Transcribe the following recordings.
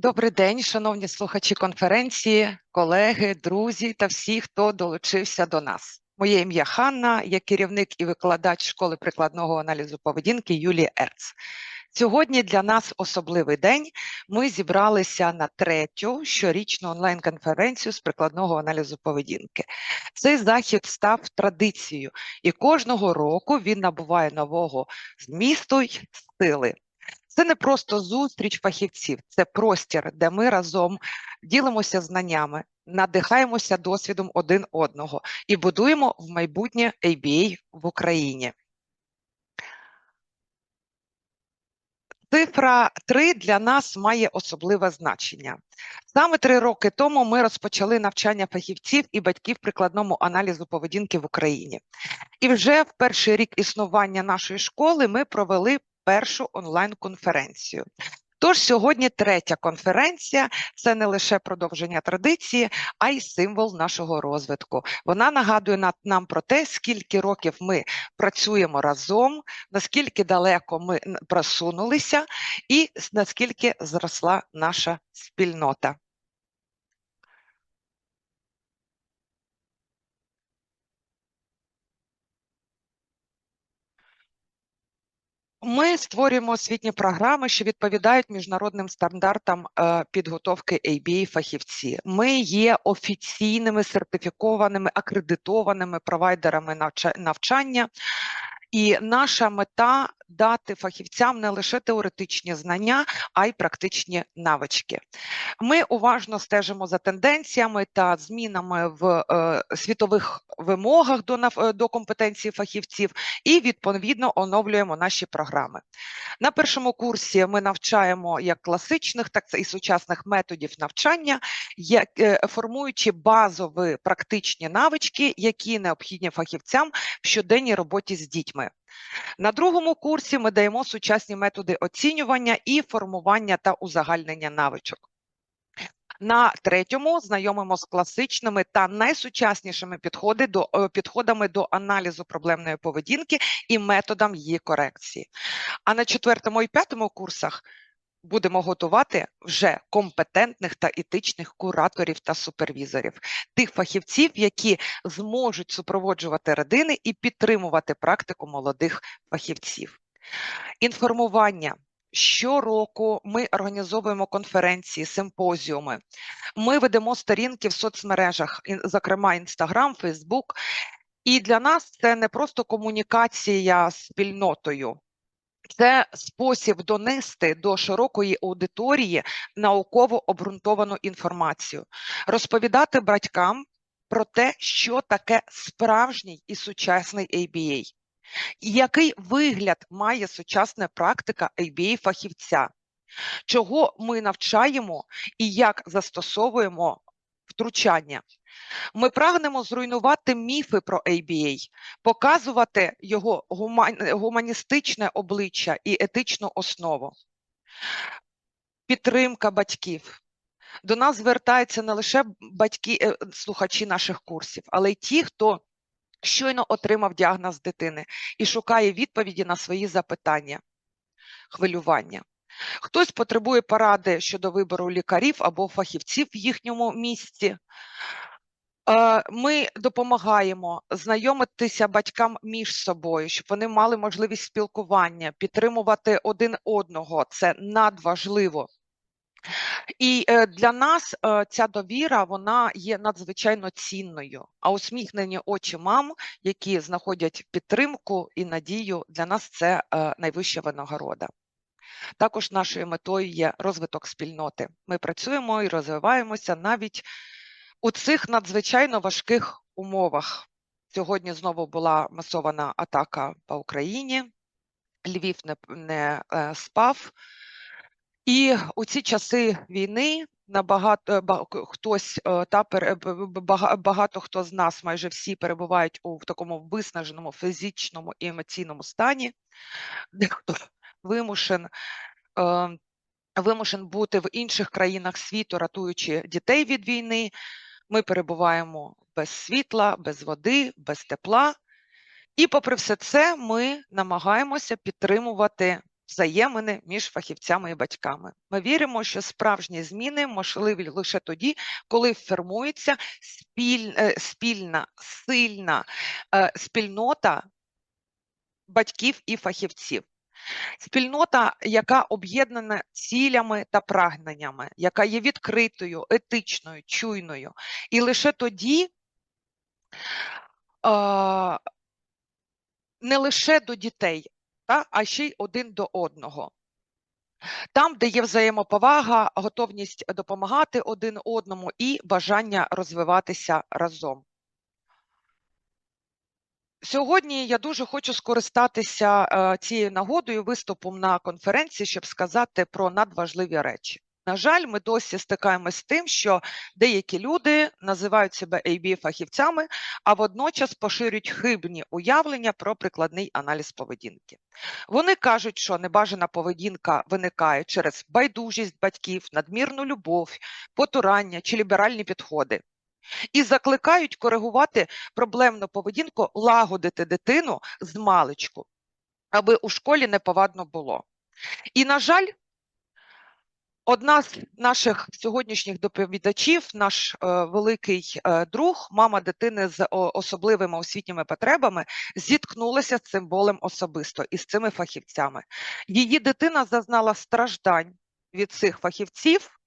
Добрий день, шановні слухачі конференції, колеги, друзі та всі, хто долучився до нас. Моє ім'я Ханна, я керівник і викладач школи прикладного аналізу поведінки Юлія Ерц. Сьогодні для нас особливий день. Ми зібралися на третю щорічну онлайн-конференцію з прикладного аналізу поведінки. Цей захід став традицією, і кожного року він набуває нового змісту й сили. Це не просто зустріч фахівців, це простір, де ми разом ділимося знаннями, надихаємося досвідом один одного і будуємо в майбутнє ABA в Україні. Цифра 3 для нас має особливе значення. Саме три роки тому ми розпочали навчання фахівців і батьків прикладному аналізу поведінки в Україні. І вже в перший рік існування нашої школи ми провели першу онлайн-конференцію. Тож сьогодні третя конференція це не лише продовження традиції, а й символ нашого розвитку. Вона нагадує нам про те, скільки років ми працюємо разом, наскільки далеко ми просунулися, і наскільки зросла наша спільнота. Ми створюємо освітні програми, що відповідають міжнародним стандартам е, підготовки ABA фахівці. Ми є офіційними сертифікованими акредитованими провайдерами навчання. І наша мета дати фахівцям не лише теоретичні знання, а й практичні навички. Ми уважно стежимо за тенденціями та змінами в е, світових вимогах до до компетенції фахівців і відповідно оновлюємо наші програми. На першому курсі ми навчаємо як класичних, так і сучасних методів навчання, як, е, формуючи базові практичні навички, які необхідні фахівцям в щоденній роботі з дітьми. На другому курсі ми даємо сучасні методи оцінювання і формування та узагальнення навичок. На третьому знайомимо з класичними та найсучаснішими підходи до, е, підходами до аналізу проблемної поведінки і методам її корекції. А на четвертому і п'ятому курсах будемо готувати вже компетентних та етичних кураторів та супервізорів, тих фахівців, які зможуть супроводжувати родини і підтримувати практику молодих фахівців. Інформування. Щороку ми організовуємо конференції, симпозіуми. Ми ведемо сторінки в соцмережах, зокрема Інстаграм, Фейсбук. І для нас це не просто комунікація з спільнотою, це спосіб донести до широкої аудиторії науково обґрунтовану інформацію, розповідати батькам про те, що таке справжній і сучасний ABA, який вигляд має сучасна практика ABA фахівця, чого ми навчаємо і як застосовуємо втручання. Ми прагнемо зруйнувати міфи про ABA, показувати його гуманістичне обличчя і етичну основу. Підтримка батьків. До нас звертаються не лише батьки, е, слухачі наших курсів, але й ті, хто щойно отримав діагноз дитини і шукає відповіді на свої запитання, хвилювання. Хтось потребує поради щодо вибору лікарів або фахівців в їхньому місці. Е, ми допомагаємо знайомитися батькам між собою, щоб вони мали можливість спілкування, підтримувати один одного. Це надважливо. І е, для нас е, ця довіра вона є надзвичайно цінною. А усміхнені очі мам, які знаходять підтримку і надію, для нас це найвища винагорода. Також нашою метою є розвиток спільноти. Ми працюємо і розвиваємося навіть у цих надзвичайно важких умовах. Сьогодні знову була масована атака по Україні, Львів не, не е, спав. І у ці часи війни набагато е, хтось е, та багато хто з нас, майже всі перебувають у в такому виснаженому фізичному і емоційному стані, дехто вимушен. Вимушен бути в інших країнах світу, рятуючи дітей від війни. Ми перебуваємо без світла, без води, без тепла. І, попри все це, ми намагаємося підтримувати взаємини між фахівцями і батьками. Ми віримо, що справжні зміни можливі лише тоді, коли формується спіль, е, спільна, сильна е, спільнота батьків і фахівців. Спільнота, яка об'єднана цілями та прагненнями, яка є відкритою, етичною, чуйною. І лише тоді е, не лише до дітей, та, а ще й один до одного. Там, де є взаємоповага, готовність допомагати один одному і бажання розвиватися разом. Сьогодні я дуже хочу скористатися е, цією нагодою виступом на конференції, щоб сказати про надважливі речі. На жаль, ми досі стикаємось з тим, що деякі люди називають себе AB-фахівцями, а водночас поширюють хибні уявлення про прикладний аналіз поведінки. Вони кажуть, що небажана поведінка виникає через байдужість батьків, надмірну любов, потурання чи ліберальні підходи. І закликають коригувати проблемну поведінку, лагодити дитину з маличку, аби у школі неповадно було. І, на жаль, одна з наших сьогоднішніх доповідачів, наш е, великий е, друг, мама дитини з о, особливими освітніми потребами, зіткнулася з цим болем особисто і з цими фахівцями. Її дитина зазнала страждань від цих фахівців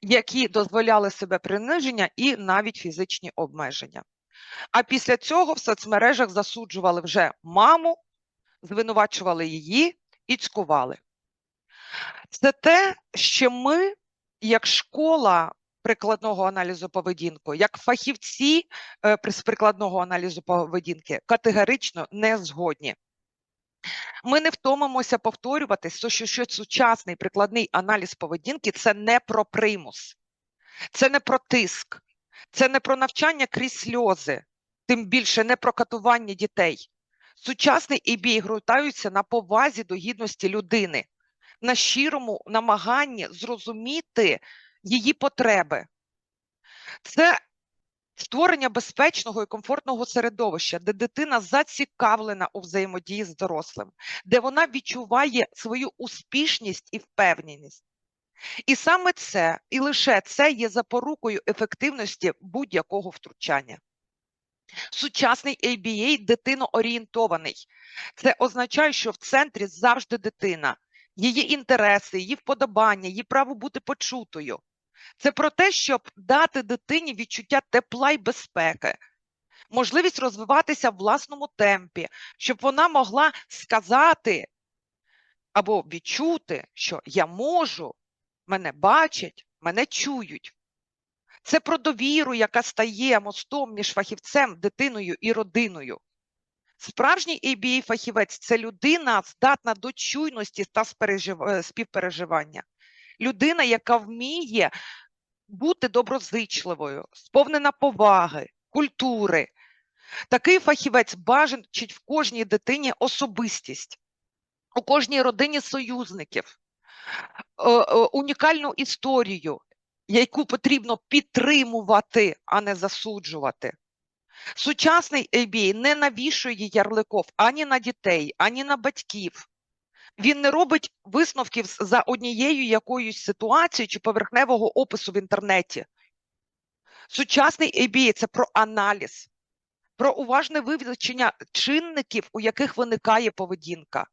які дозволяли себе приниження і навіть фізичні обмеження. А після цього в соцмережах засуджували вже маму, звинувачували її і цькували. Це те, що ми, як школа прикладного аналізу поведінки, як фахівці е, прикладного аналізу поведінки, категорично не згодні. Ми не втомимося повторюватись, що, що сучасний прикладний аналіз поведінки це не про примус, це не про тиск, це не про навчання крізь сльози, тим більше не про катування дітей. Сучасний ІБІ ґрунтується на повазі до гідності людини, на щирому намаганні зрозуміти її потреби. Це створення безпечного і комфортного середовища, де дитина зацікавлена у взаємодії з дорослим, де вона відчуває свою успішність і впевненість. І саме це, і лише це є запорукою ефективності будь-якого втручання. Сучасний ABA дитиноорієнтований. Це означає, що в центрі завжди дитина, її інтереси, її вподобання, її право бути почутою. Це про те, щоб дати дитині відчуття тепла і безпеки, можливість розвиватися в власному темпі, щоб вона могла сказати або відчути, що я можу, мене бачать, мене чують. Це про довіру, яка стає мостом між фахівцем, дитиною і родиною. Справжній ABA фахівець це людина, здатна до чуйності та е, співпереживання людина, яка вміє бути доброзичливою, сповнена поваги, культури. Такий фахівець бажанчить в кожній дитині особистість, у кожній родині союзників, е, е, унікальну історію, яку потрібно підтримувати, а не засуджувати. Сучасний ABA не навішує ярликов ані на дітей, ані на батьків. Він не робить висновків за однією якоюсь ситуацією чи поверхневого опису в інтернеті. Сучасний ABA – це про аналіз, про уважне вивчення чинників, у яких виникає поведінка.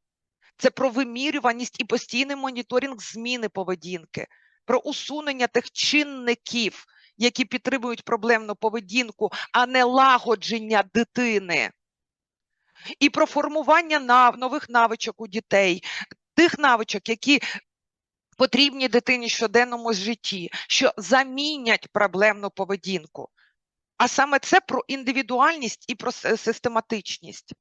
Це про вимірюваність і постійний моніторинг зміни поведінки, про усунення тих чинників, які підтримують проблемну поведінку, а не лагодження дитини і про формування нав, нових навичок у дітей, тих навичок, які потрібні дитині щоденному житті, що замінять проблемну поведінку. А саме це про індивідуальність і про систематичність.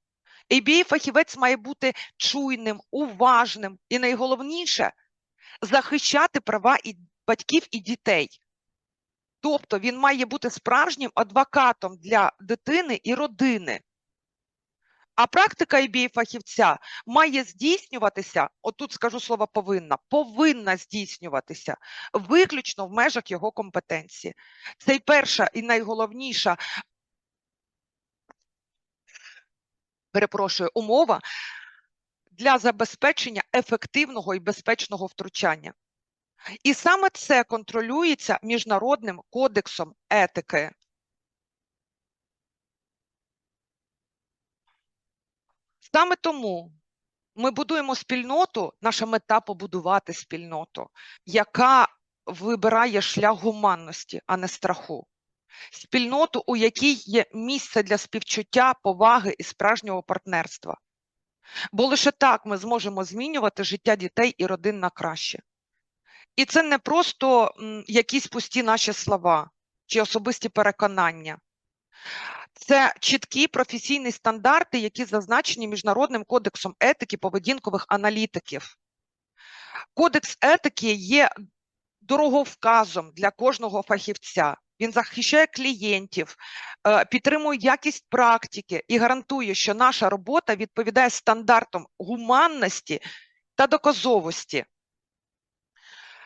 aba фахівець має бути чуйним, уважним і найголовніше захищати права і батьків і дітей. Тобто він має бути справжнім адвокатом для дитини і родини. А практика ібі фахівця має здійснюватися, отут скажу слово повинна, повинна здійснюватися виключно в межах його компетенції. Це й перша і найголовніша, перепрошую, умова для забезпечення ефективного і безпечного втручання. І саме це контролюється Міжнародним кодексом етики. Саме тому ми будуємо спільноту, наша мета побудувати спільноту, яка вибирає шлях гуманності, а не страху. Спільноту, у якій є місце для співчуття, поваги і справжнього партнерства. Бо лише так ми зможемо змінювати життя дітей і родин на краще. І це не просто якісь пусті наші слова чи особисті переконання. Це чіткі професійні стандарти, які зазначені Міжнародним кодексом етики поведінкових аналітиків. Кодекс етики є дороговказом для кожного фахівця. Він захищає клієнтів, е, підтримує якість практики і гарантує, що наша робота відповідає стандартам гуманності та доказовості.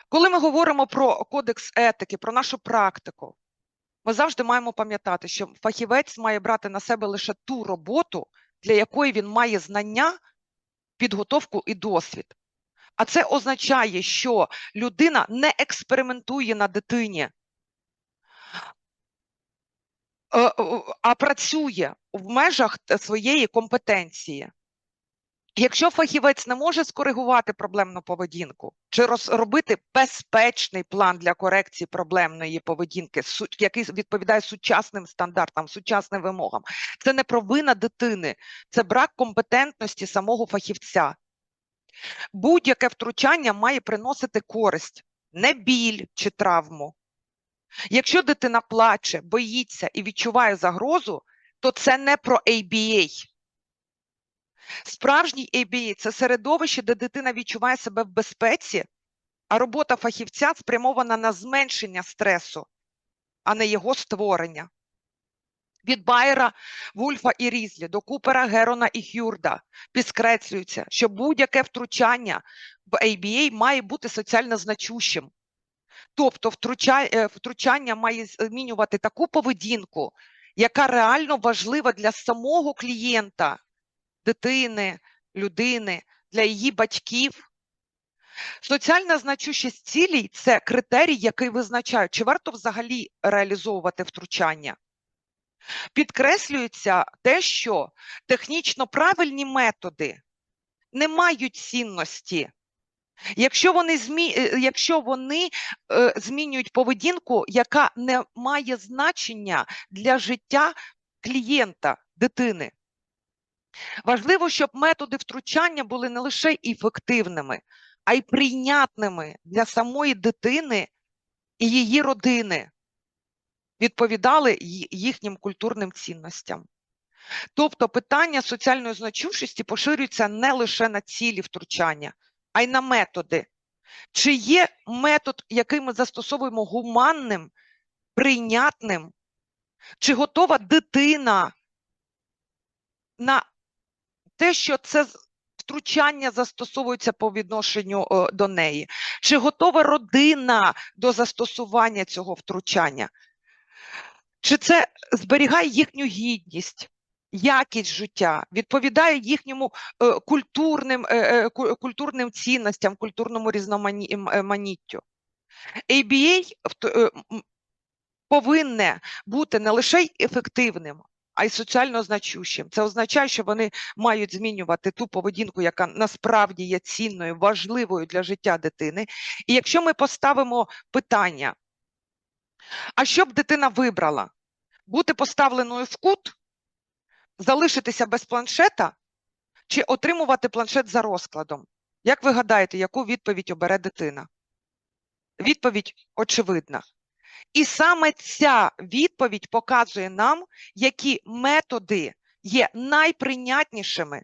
Коли ми говоримо про кодекс етики, про нашу практику, ми завжди маємо пам'ятати, що фахівець має брати на себе лише ту роботу, для якої він має знання, підготовку і досвід. А це означає, що людина не експериментує на дитині, е, е, а працює в межах своєї компетенції. Якщо фахівець не може скоригувати проблемну поведінку чи розробити безпечний план для корекції проблемної поведінки, який відповідає сучасним стандартам, сучасним вимогам, це не провина дитини, це брак компетентності самого фахівця. Будь-яке втручання має приносити користь, не біль чи травму. Якщо дитина плаче, боїться і відчуває загрозу, то це не про ABA. Справжній ABA – це середовище, де дитина відчуває себе в безпеці, а робота фахівця спрямована на зменшення стресу, а не його створення. Від Байера, Вульфа і Різлі до Купера, Герона і Хюрда підкреслюється, що будь-яке втручання в ABA має бути соціально значущим. Тобто е, втручання має змінювати таку поведінку, яка реально важлива для самого клієнта, дитини, людини, для її батьків. Соціальна значущість цілей це критерій, який визначає, чи варто взагалі реалізовувати втручання. Підкреслюється те, що технічно правильні методи не мають цінності. Якщо вони, змі... е, якщо вони е, змінюють поведінку, яка не має значення для життя клієнта, дитини. Важливо, щоб методи втручання були не лише ефективними, а й прийнятними для самої дитини і її родини, відповідали їхнім культурним цінностям. Тобто питання соціальної значущості поширюється не лише на цілі втручання, а й на методи. Чи є метод, який ми застосовуємо гуманним, прийнятним? Чи готова дитина на те, що це втручання застосовується по відношенню е, до неї? Чи готова родина до застосування цього втручання? Чи це зберігає їхню гідність, якість життя, відповідає їхньому е, культурним, е, е, культурним цінностям, культурному різноманіттю? ABA е, повинне бути не лише ефективним, а й соціально значущим. Це означає, що вони мають змінювати ту поведінку, яка насправді є цінною, важливою для життя дитини. І якщо ми поставимо питання, а що б дитина вибрала? Бути поставленою в кут, залишитися без планшета чи отримувати планшет за розкладом? Як ви гадаєте, яку відповідь обере дитина? Відповідь очевидна. І саме ця відповідь показує нам, які методи є найприйнятнішими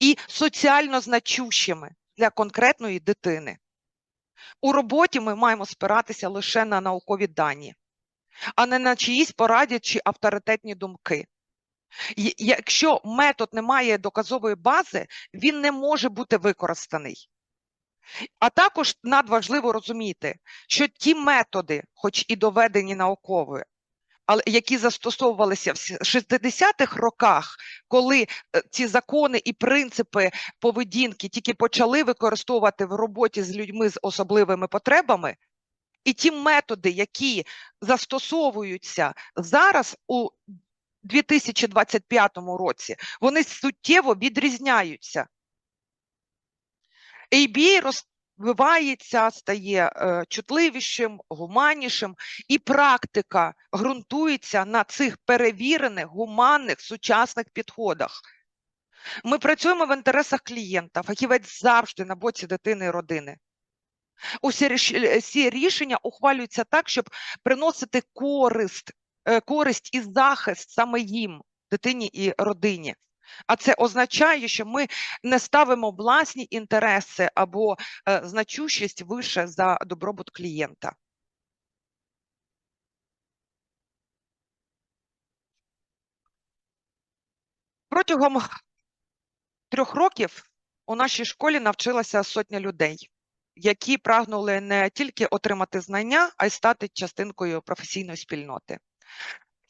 і соціально значущими для конкретної дитини. У роботі ми маємо спиратися лише на наукові дані, а не на чиїсь пораді чи авторитетні думки. Якщо метод не має доказової бази, він не може бути використаний. А також надважливо розуміти, що ті методи, хоч і доведені науково, але які застосовувалися в 60-х роках, коли е, ці закони і принципи поведінки тільки почали використовувати в роботі з людьми з особливими потребами, і ті методи, які застосовуються зараз у 2025 році, вони суттєво відрізняються. ABA розвивається, стає е, чутливішим, гуманнішим, і практика ґрунтується на цих перевірених, гуманних, сучасних підходах. Ми працюємо в інтересах клієнта, фахівець завжди на боці дитини і родини. Усі всі рішення ухвалюються так, щоб приносити користь, е, користь і захист саме їм, дитині і родині. А це означає, що ми не ставимо власні інтереси або е, значущість вище за добробут клієнта. Протягом трьох років у нашій школі навчилася сотня людей, які прагнули не тільки отримати знання, а й стати частинкою професійної спільноти.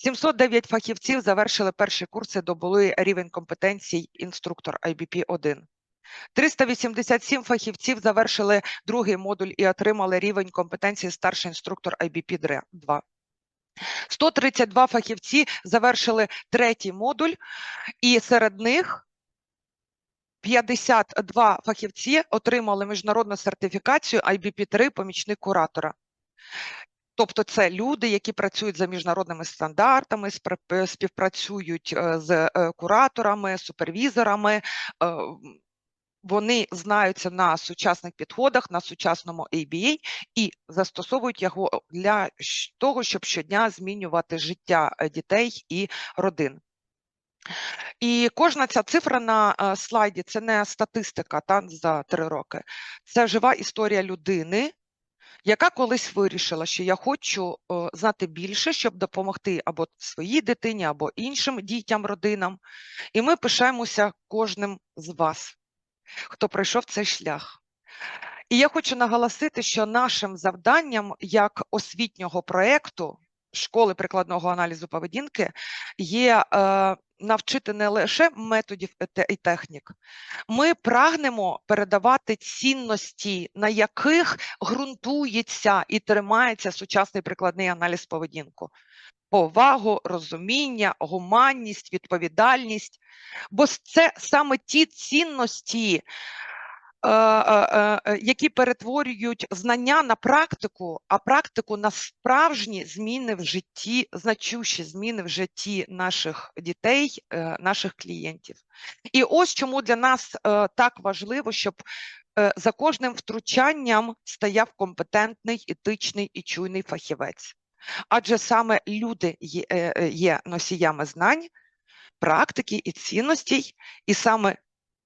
709 фахівців завершили перші курси, добули рівень компетенцій інструктор IBP 1. 387 фахівців завершили другий модуль і отримали рівень компетенції старший інструктор IBP 2. 132 фахівці завершили третій модуль, і серед них 52 фахівці отримали міжнародну сертифікацію IBP3 помічник куратора. Тобто це люди, які працюють за міжнародними стандартами, е, співпрацюють е, з е, кураторами, супервізорами. Вони знаються на сучасних підходах, на сучасному ABA і застосовують його для того, щоб щодня змінювати життя дітей і родин. І кожна ця цифра на слайді це не статистика та, за три роки, це жива історія людини, яка колись вирішила, що я хочу е, знати більше, щоб допомогти або своїй дитині, або іншим дітям, родинам. І ми пишаємося кожним з вас, хто пройшов цей шлях. І я хочу наголосити, що нашим завданням як освітнього проєкту школи прикладного аналізу поведінки є е, навчити не лише методів і те- технік. Ми прагнемо передавати цінності, на яких ґрунтується і тримається сучасний прикладний аналіз поведінку. Повагу, розуміння, гуманність, відповідальність. Бо це саме ті цінності, які перетворюють знання на практику, а практику на справжні зміни в житті, значущі зміни в житті наших дітей, е, наших клієнтів. І ось чому для нас е, так важливо, щоб е, за кожним втручанням стояв компетентний, етичний і чуйний фахівець. Адже саме люди е, е, є носіями знань, практики і цінностей, і саме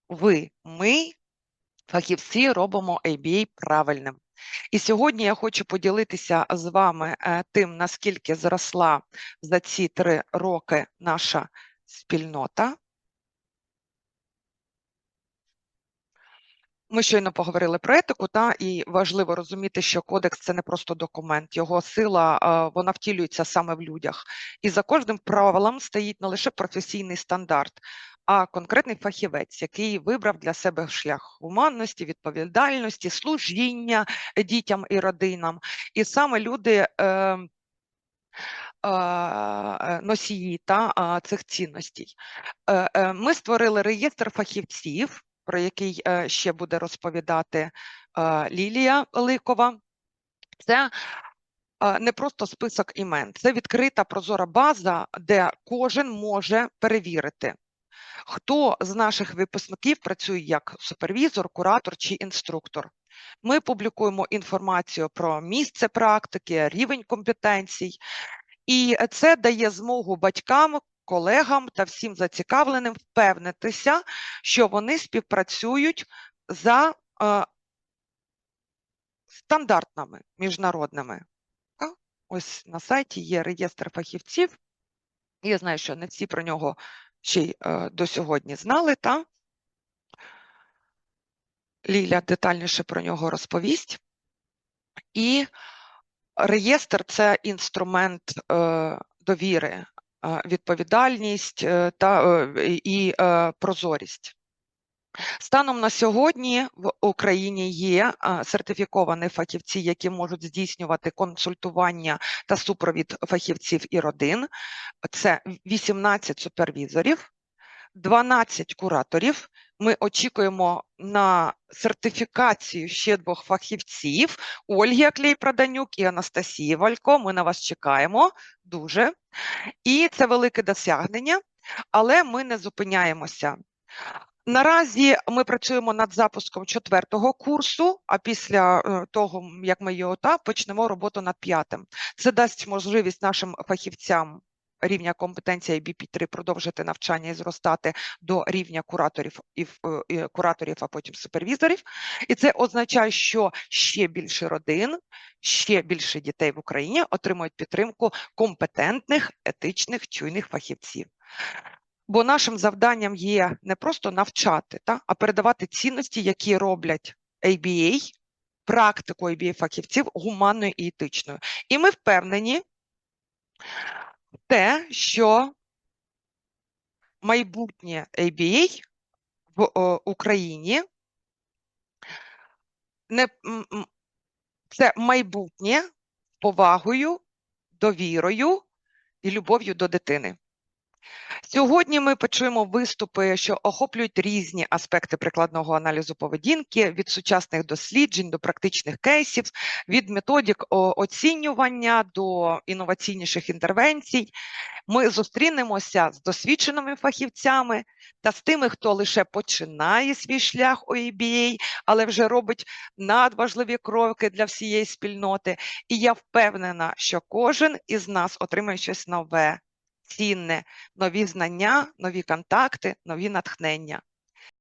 ви, ми, фахівці, робимо ABA правильним. І сьогодні я хочу поділитися з вами е, тим, наскільки зросла за ці три роки наша спільнота. Ми щойно поговорили про етику, та і важливо розуміти, що кодекс це не просто документ, його сила е, вона втілюється саме в людях. І за кожним правилом стоїть не лише професійний стандарт, а конкретний фахівець, який вибрав для себе шлях гуманності, відповідальності, служіння дітям і родинам. І саме люди. Е, носії та цих цінностей. Е, е, Ми створили реєстр фахівців, про який е, ще буде розповідати Лілія Ликова. Це не просто список імен, це відкрита прозора база, де кожен може перевірити, хто з наших випускників працює як супервізор, куратор чи інструктор. Ми публікуємо інформацію про місце практики, рівень компетенцій, і це дає змогу батькам, колегам та всім зацікавленим впевнитися, що вони співпрацюють за е, стандартними міжнародними. Ось на сайті є реєстр фахівців. Я знаю, що не всі про нього ще й е, до сьогодні знали. Та? Ліля детальніше про нього розповість. І реєстр це інструмент е, довіри, е, відповідальність та і прозорість. Станом на сьогодні в Україні є сертифіковані фахівці, які можуть здійснювати консультування та супровід фахівців і родин. Це 18 супервізорів, 12 кураторів. Ми очікуємо на сертифікацію ще двох фахівців: Ольги Аклей-Проданюк і Анастасії Валько. Ми на вас чекаємо дуже. І це велике досягнення, але ми не зупиняємося. Наразі ми працюємо над запуском четвертого курсу, а після е, того, як ми його та почнемо роботу над п'ятим. Це дасть можливість нашим фахівцям рівня компетенції BP3 продовжити навчання і зростати до рівня кураторів е, і кураторів, а потім супервізорів. І це означає, що ще більше родин, ще більше дітей в Україні отримують підтримку компетентних, етичних, чуйних фахівців. Бо нашим завданням є не просто навчати, та, а передавати цінності, які роблять ABA, практику ABA фахівців гуманною і етичною. І ми впевнені в те, що майбутнє ABA в о, Україні не, це майбутнє повагою, довірою і любов'ю до дитини. Сьогодні ми почуємо виступи, що охоплюють різні аспекти прикладного аналізу поведінки від сучасних досліджень до практичних кейсів, від методик оцінювання до інноваційніших інтервенцій. Ми зустрінемося з досвідченими фахівцями та з тими, хто лише починає свій шлях у ABA, але вже робить надважливі кроки для всієї спільноти. І я впевнена, що кожен із нас отримає щось нове, цінне, нові знання, нові контакти, нові натхнення.